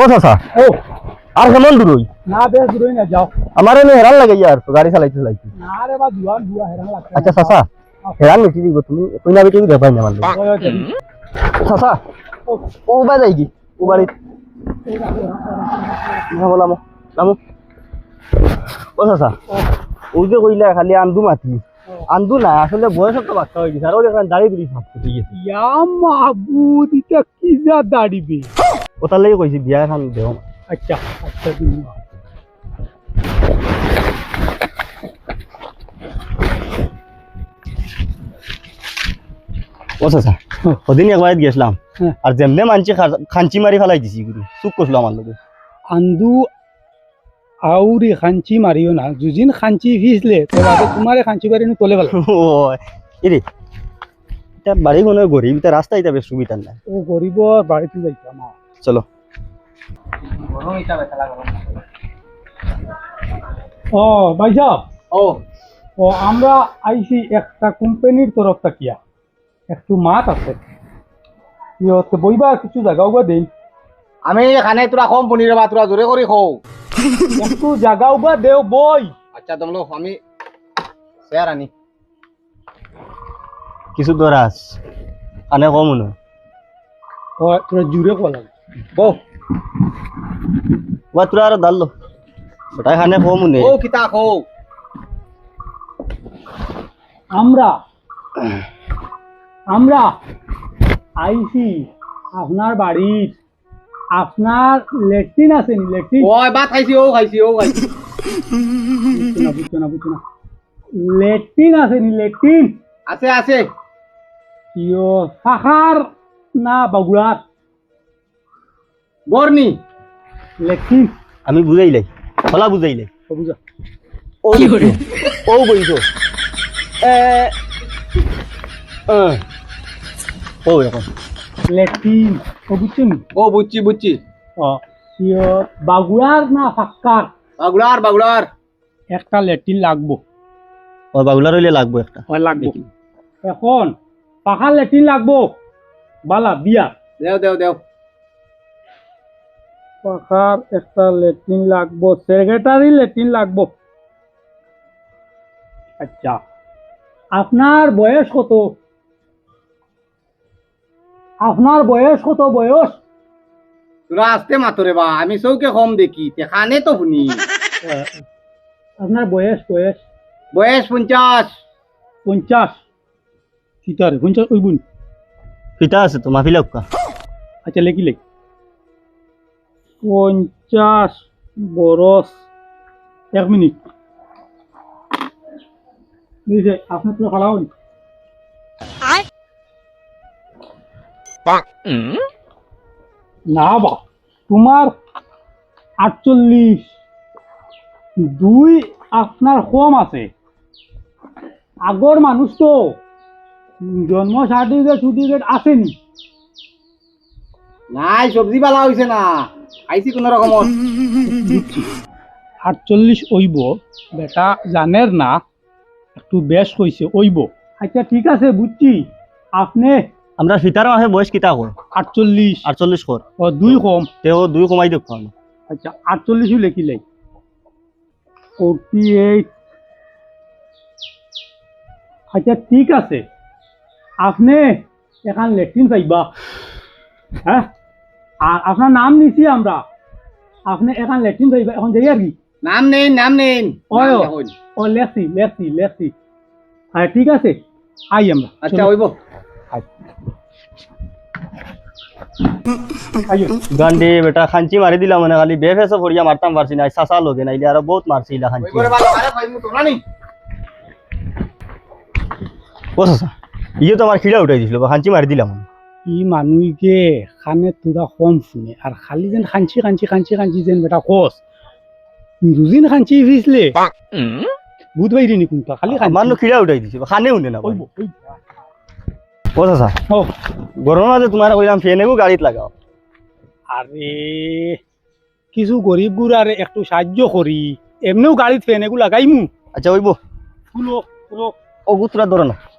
ও চাচা ও। আর কেমন না বেশ দূরই না যাও। আমার এনে হেরান লাগে ইয়ার গাড়ি চালাইতে চালাইতে। না রে বা হেরান আচ্ছা চাচা হেরান নেকি দিব তুমি তুই না বেটি দেখাই না মানলো চাচা ও বা যাই কি ও বাড়ি নামো নামো নামো। ও চাচা ওই যে কইলা খালি আন্দু মাতি। আন্দু না আসলে বয়স একটা বাচ্চা হয়ে গেছে আর ওই এখানে দাঁড়িয়ে দিলি ভাবতে আছে ইয়া মাহবুদ এটা কি যা দাঁড়িবে ও তার লাগে কইছি বিয়া এখন দেও আচ্ছা আচ্ছা ও চাচা ওদিন একবার গেছিলাম হ্যাঁ। আর যেমনে মানছি খাঞ্চি মারি ফেলাই দিছি গুরু চুপ করছিল আমার লগে। আন্দু আউরি খাঞ্চি মারিও না যুজিন খাঞ্চি ভিজলে তোমারে খাঞ্চি বাড়ি তলে ভালো ও এরে এটা বাড়ি হয় গরিব এটা রাস্তা এটা বেশ সুবিধা নাই ও গরিব বাড়িতে যাইতাম চলো। ও ভাইজা ও। ও আমরা আইছি একটা কোম্পানির তরফ থাকিয়া একটু মাত আছে। ইয়তে বইবা কিছু জায়গাও বা দেই। আমি এখানে তোরা কম পনির বা তোরা জোরে করে খো একটু জায়গাও বা দেও বই। আচ্ছা তোমলো আমি শেয়ার আনি। কিছু দরাস কানে কম। ও তোরা জুড়ে কলা বৌ বা তোরা আর দাঁড়লো ওটাই খানে কম মনে ও কিতা খো আমরা আমরা আইছি আপনার বাড়ির আপনার লেট্রিন আছে নি লেট্রিন ও ভাত খাইছি ও খাইছি ও খাইছি বুঝছ না বুঝছ না বুঝছ না লেট্রিন আছে নি লেট্রিন আছে আছে ইয়ো শাখার না বাগুড়ার গরনি লেট্রিন আমি বুঝাইলাই ফলা বুঝাইলাই বুঝা। ও ও বইছো এ ও এখন লেট্রিন ও বুঝছ ও বুঝছি বুঝছি। ও বাগুড়ার না ফাক্কার? বাগুলার বাগুলার একটা লেট্রিন লাগবো। ও বাগুলা রইলে লাগবো একটা। হয় লাগবো। এখন পাখার লেট্রিন লাগবো। বালা বিয়া। দেও দেও দেও। পাখার একটা লেট্রিন লাগবো সেক্রেটারি লেট্রিন লাগবো। আচ্ছা। আপনার বয়স কত? আপনার বয়স কত বয়স? তোরা আসতে মাতরে বা আমি চৌকে কম দেখি এখানে তো শুনি। আপনার বয়স বয়স? বয়স পঞ্চাশ। পঞ্চাশ। সীতারে পঞ্চাশ ওই বুন। ফিতা আছে তো মাফি লক্কা আচ্ছা লেখি লেখ। পঞ্চাশ বরস। এক মিনিট। বুঝছে আপনার তো হয়নি না বা তোমার আটচল্লিশ। দুই আপনার কম আছে। আগর মানুষ তো। জন্ম সার্টিফিকেট সার্টিফিকেট আসেনি। নাই সবজি বালা হইছে না। খাইছি কোন রকমত। আটচল্লিশ ওইব বেটা জানের না একটু বেশ কইছে ওইব। আচ্ছা ঠিক আছে বুঝছি। আপনি? আমরা ফিতার মাসে বয়স কিতা কর আটচল্লিশ। আটচল্লিশ কর ও দুই কম। তেও দুই কমাই দেখ আচ্ছা আটচল্লিশও লেখিলে ফোরটি এইট আচ্ছা ঠিক আছে। আপনি এখান লেট্রিন পাইবা হ্যাঁ? আর আপনার নাম নিছি আমরা। আপনি এখান লেট্রিন পাইবা এখন যাই আর কি? নাম নেই নাম নেই ওই ও। লেখছি লেখছি লেখছি। হ্যাঁ ঠিক আছে। আই আমরা। আচ্ছা। হইব আইও। বেটা খাঞ্চি মারি দিলাম মানে খালি বে ফেসে পড়িয়া মারতাম পারছি না সাসা লগে নাইলে আর বহুত মারছি ইলা খাঞ্চি ও সাসা ইয়ে তো আমার খিড়া উঠাই দিছিল খাঞ্চি মারি দিলাম আমি। ই মানুষকে খানে তোরা কম শুনে। আর খালি যেন খাঞ্চি খাঞ্চি খাঞ্চি খাঞ্চি যেন বেটা কস দুদিন খাঞ্চি ফিসলে ভূত বাইরে নি কোনটা খালি নো খিড়া উঠাই দিছিল খানে উঠে না ওইব ও সাসা ও গরমের মাঝে তোমার কইলাম ফেনেগু গাড়িত লাগাও। আরে কিছু গরিব গুড়ারে একটু সাহায্য করি এমনিও গাড়িত ফেন এগুলো লাগাইমু আচ্ছা ওইব ফুলো ফুলো ও গুতরা ধরো না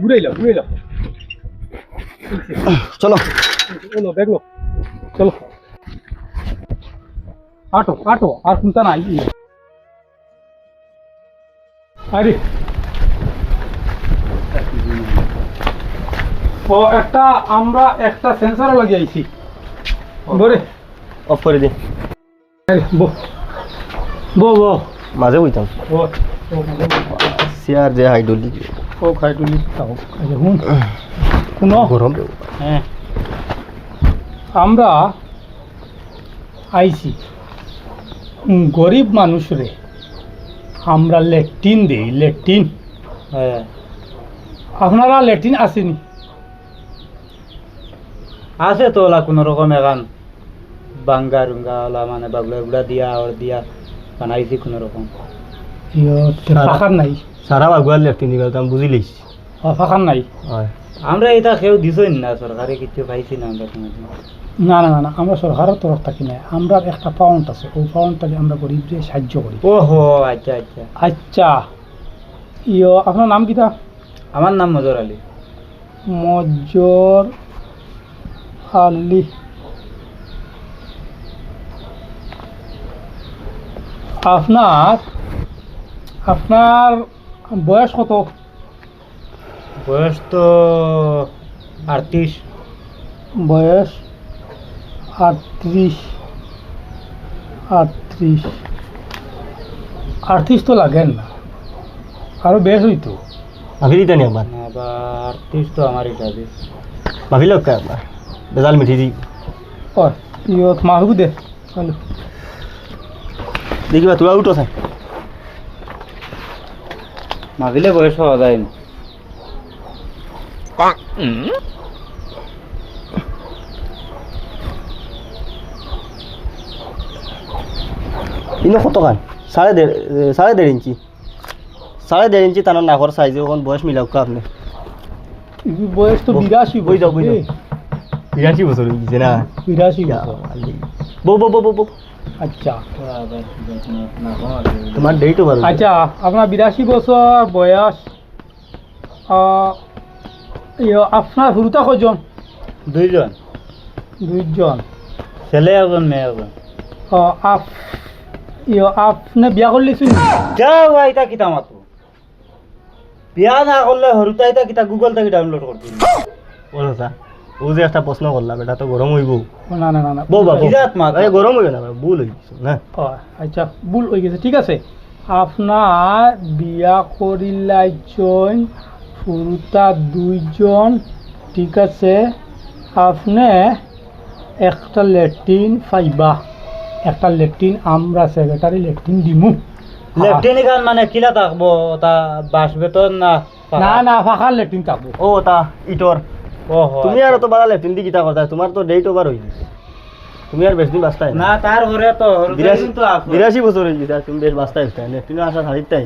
কুদর ওই ঘুরাই লাও ঘুরাই লাও। চলো। চলো দেখল চলো। আটো আটো আর চিন্তা নাই? আরে। ও একটা আমরা একটা সেন্সার লাগিয়েছি। বরে অফ করে দে। আরে বো। বো মাঝে বইতাম। ও চেয়ার যে হাইড্রোলিক গরম হ্যাঁ আমরা আইছি। গরিব মানুষরে আমরা লেট্রিন দিই লেট্রিন। হ্যাঁ। আপনারা লেট্রিন আসেনি? আছে তো ওলা কোনো রকম এখান। বাঙ্গা রুঙ্গা ওলা মানে গুলা দিয়া ওর দিয়া। বানাইছি কোনো রকম। নাই। সারা বাগুয়ার লেফট নিবে আমি বুঝি লইছি? ও, নাই। হয়। আমরা এটা কেউ দিছই না সরকারে কিছু পাইছি না আমরা না না না না আমরা সরকারের তরফ থাকি না আমরা একটা পাউন্ড আছে ওই পাউন্ডটাকে আমরা গরিবদের সাহায্য করি। ও হো আচ্ছা আচ্ছা। আচ্ছা। ইয় আপনার নাম কিটা আমার নাম মজর আলী। মজর আলী। আপনার আপনার বয়স কত? বয়স তো আটত্রিশ। বয়স আটত্রিশ আটত্রিশ। আটত্রিশ তো লাগেন না। আরও বেশ হইতো। দিতে নি একবার আটত্রিশ তো আমার এটা লোক একবার বেজাল মিঠি দি ও ইয়ত মাহবু দে চলো দেখিবা তোরা উঠো মাভিলে বয়স হওয়া যায় না। কিন্তু কত খান সাড়ে দেড় সাড়ে দেড় ইঞ্চি। সাড়ে দেড় ইঞ্চি তার নাকর সাইজে ওখান বয়স মিলাও আপনি। বয়স তো বিরাশি বই যাও, বই বছর যাও। বিরাশি বছর না? বিরাশি বছর বউ বউ বউ বউ, বউ আচ্ছা। তোমার ডেটও ভালো। আচ্ছা আপনার বিরাশি বছর বয়স ইয়ে, আপনার শুরুটা কজন দুইজন। দুইজন। ছেলে একজন মেয়ে একজন। আপ ইয়ে, আপনি বিয়া করলিছেন যাও আইতা কিতা মাতো। বিয়া না করলে সৰুতে আইতা কিতা গুগল থেকে ডাউনলোড করছি বলো ও যে একটা প্রশ্ন করলাম এটা তো গরম হইব। না না না না বউ বাবু গরম হইবে না ভুল হয়ে গেছে না। আচ্ছা ভুল হয়ে গেছে ঠিক আছে। আপনার বিয়া করিলাইজন শুরুটা দুইজন ঠিক আছে। আপনি একটা লেট্রিন পাইবা। একটা লেট্রিন আমরা সেক্রেটারি লেট্রিন দিমু। লেফটেনি খান মানে কিলা থাকব? তা বাস বেতন না না না ফাঁকা লেট্রিন থাকব। ও তা ইটর। তুমি আর তো বাড়া লেফটিন দি কিতা কথা তোমার তো ডেট ওভার হয়ে গেছে তুমি আর বেশি বাঁচতাই না তার ঘরে তো বিরাশি। বিরাশি বছর হয়ে গেছে তুমি বেশ বাঁচতাই লেফটিনে আসা ছাড়িতাই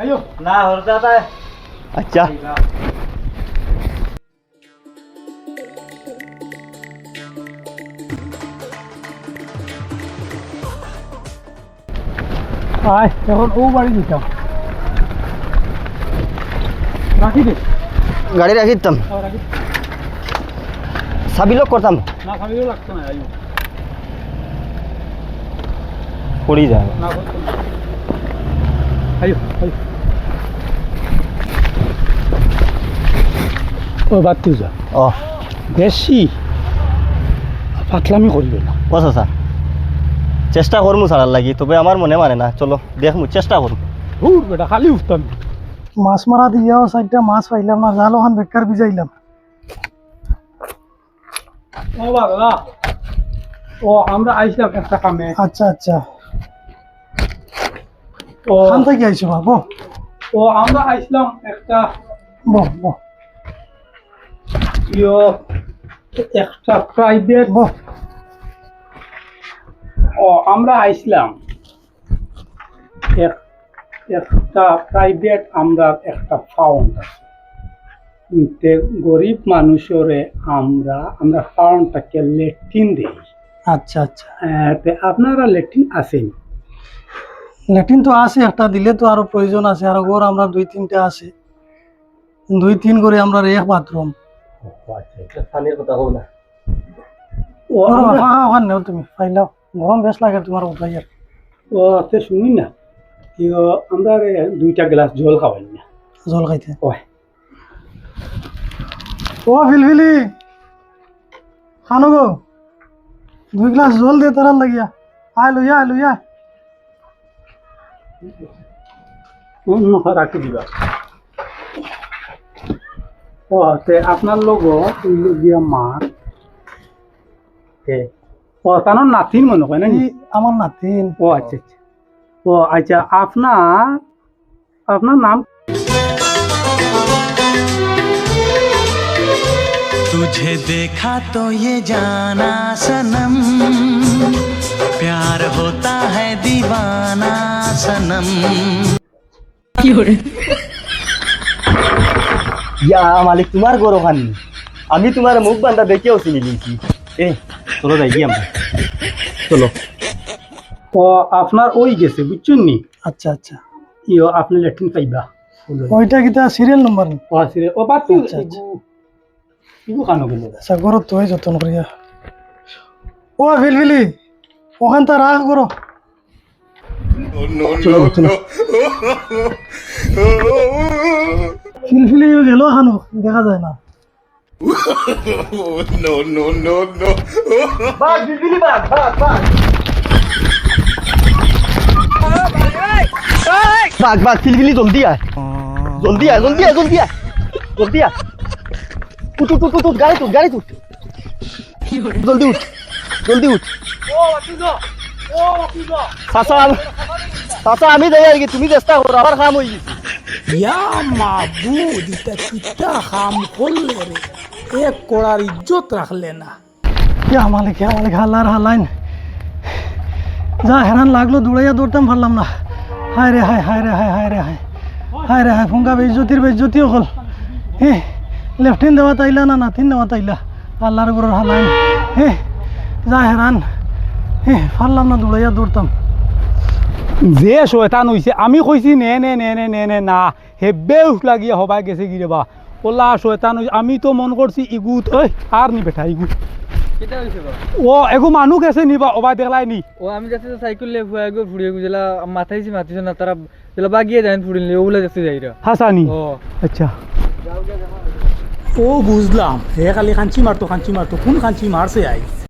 আইও না তাই। আচ্ছা। আয় এখন ও বাড়ি দিতাম রাখি দে। গাড়ি রাখি দিতাম ও, রাখি দে। চাবি লক করতাম। না খাবিও লাগতো না আইও পড়ি যায় না আইও আইও ও বাদ যা। ও। বেশি পাতলামি করিবে না। ও স্যার চেষ্টা করমু ছাড়ার লাগি তবে আমার মনে মানে না। চলো দেখমু চেষ্টা করমু। হুর বেটা খালি উঠতাম মাছ মারা দিয়াও চারটা মাছ পাইলাম না জাল ওখান বেকার বিজাইলাম ও বাবা ও আমরা আইছিলাম একটা কামে আচ্ছা আচ্ছা। ও। ওখান থেকে আইছো বাবু? ও আমরা আইছিলাম একটা বহ বহ। ইয়ো একটা প্রাইভেট বহ। ও আমরা আইসলাম এক- একটা প্রাইভেট আমরা একটা ফাউন্ড আছে তে গরিব মানুষরে আমরা আমরা ফাউন্ডটাকে লেট্রিন দিই। আচ্ছা আচ্ছা। তে আপনারা লেট্রিন আছেন? ল্যাট্রিন তো আছে একটা দিলে তো আরও প্রয়োজন আছে আর ঘর আমরা দুই তিনটা আছে। দুই তিন করে আমরা এক বাথরুম। ও আমরা- ওখান নেও তুমি পাইলাও গরম বেশ লাগে তোমার উঠাই আর। ও তে শুনুন না। আমরা দুইটা গ্লাস জল খাওয়াই না। জল খাইতে। ওই। ও ফিলফিলি। খানো গো দুই গ্লাস জল দিয়ে তারা লাগিয়া। আয় লইয়া আয় লইয়া। রাখি দিবা? ও তে আপনার লোক তে। ও তার নাতিন মনে হয় না আমার নাতিন। ও আচ্ছা আচ্ছা। ও আচ্ছা আপনার আপনার নাম? तुझे देखा तो ये जाना सनम प्यार होता है दीवाना सनम ইয়া মালিক তোমার গরো খানি আমি তোমার মুখ বান্ধা দেখেও চিনি নিয়েছি এ চলো যাই কি আমরা চলো ও আপনার ওই গেছে বুঝছেন নি আচ্ছা আচ্ছা ইয়ো আপনি লেট্রিন পাইবা ওইটা কিতা সিরিয়াল নম্বর ও আসলে ও বাতি আচ্ছা, আচ্ছা। ইগু খানো গেল? আচ্ছা গরো তো করিয়া ও ফিলফিলি ওখান তা রাখ গরো চলো চলো। ফিলফিলি গেল খানো দেখা যায় না। বাঘ বাঘ বাঘ বাঘ বাঘ বাঘ ফিলফিলি জলদি আয় জলদি আয় জলদি আয় জলদি আয় জলদি আয় উঠ উঠ উঠ উঠ, উঠ গাড়ি তুট গাড়ি তুট। জলদি উঠ জলদি উঠ। চাচা আমি- চাচা আমি যাই আর কি তুমি চেষ্টা করো আমার কাম হয়ে গেছে। ইয়া মাবুদ এটা কিতা খাম করলে রে। এক কড়ার ইজ্জত রাখলে না। ইয়া মালিক ইয়া মালিক হাল্লার হাল্লাইন। যা হেরান লাগল দৌড়াইয়া দৌড়তাম পারলাম না। হায় রে হায় হায় রে হায় হায় রে হায়। হায় রে হায় ফুঙ্গা বেজ্জতির বেজ্জতিও হল। হে লেফটিন দেওয়া তাইলা না নাতিন দেওয়া তাইলা আল্লাহর গরুর হালাইন হে যা হেরান হে পারলাম না দৌড়াইয়া দৌড়তাম যে শয়তান হইছে আমি কইছি নে নে নে নে নে নে না। হেব্বে উঠ লাগিয়া হবাই গেছে কি রে বা। ওলা শয়তান হইছে আমি তো মন করছি ইগুত ওই আর নি বেটা ইগু কেটা হয়েছে ও এগু মানুহ গেছে নিবা ওবাই দেখলাই নি ও আমি যাচ্ছি তো সাইকেল লে ফুয়া গো ফুড়িয়ে গো মাথাইছি মাতিছ না তারা যেলা বাগিয়ে যায় ফুড়িলে ওগুলা যাচ্ছে যাইরা হাসানি ও। আচ্ছা। ও বুঝলাম। হে খালি খাঞ্চি মারতো খাঞ্চি মারতো। কোন খাঞ্চি মারছে আই?